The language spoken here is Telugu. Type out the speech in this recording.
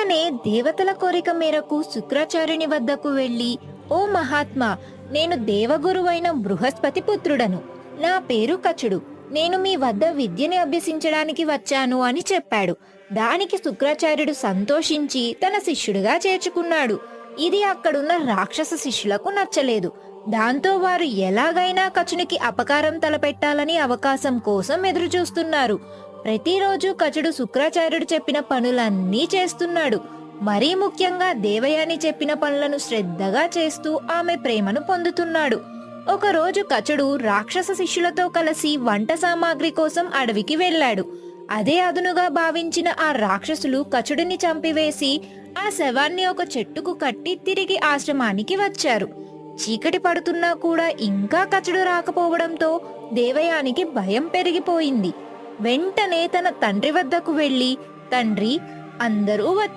వెంటనే దేవతల కోరిక మేరకు శుక్రాచార్యుని వద్దకు వెళ్ళి ఓ మహాత్మా నేను దేవగురువైన బృహస్పతి పుత్రుడను. నా పేరు కచుడు. నేను మీ వద్ద విద్యని అభ్యసించడానికి వచ్చాను అని చెప్పాడు. దానికి శుక్రాచార్యుడు సంతోషించి తన శిష్యుడిగా చేర్చుకున్నాడు. ఇది అక్కడున్న రాక్షస శిష్యులకు నచ్చలేదు. దాంతో వారు ఎలాగైనా కచునికి అపకారం తలపెట్టాలని అవకాశం కోసం ఎదురుచూస్తున్నారు. ప్రతిరోజు కచుడు శుక్రాచార్యుడు చెప్పిన పనులన్నీ చేస్తున్నాడు. మరీ ముఖ్యంగా దేవయాని చెప్పిన పనులను శ్రద్ధగా చేస్తూ ఆమె ప్రేమను పొందుతున్నాడు. ఒకరోజు కచుడు రాక్షస శిష్యులతో కలిసి వంట సామాగ్రి కోసం అడవికి వెళ్ళాడు. అదే అదునుగా భావించిన ఆ రాక్షసులు కచుడిని చంపివేసి ఆ శవాన్ని ఒక చెట్టుకు కట్టి తిరిగి ఆశ్రమానికి వచ్చారు. చీకటి పడుతున్నా కూడా ఇంకా కచుడు రాకపోవడంతో దేవయానికి భయం పెరిగిపోయింది. వెంటనే తన తండ్రి వద్దకు వెళ్ళి తండ్రి అందరూ వచ్చారు.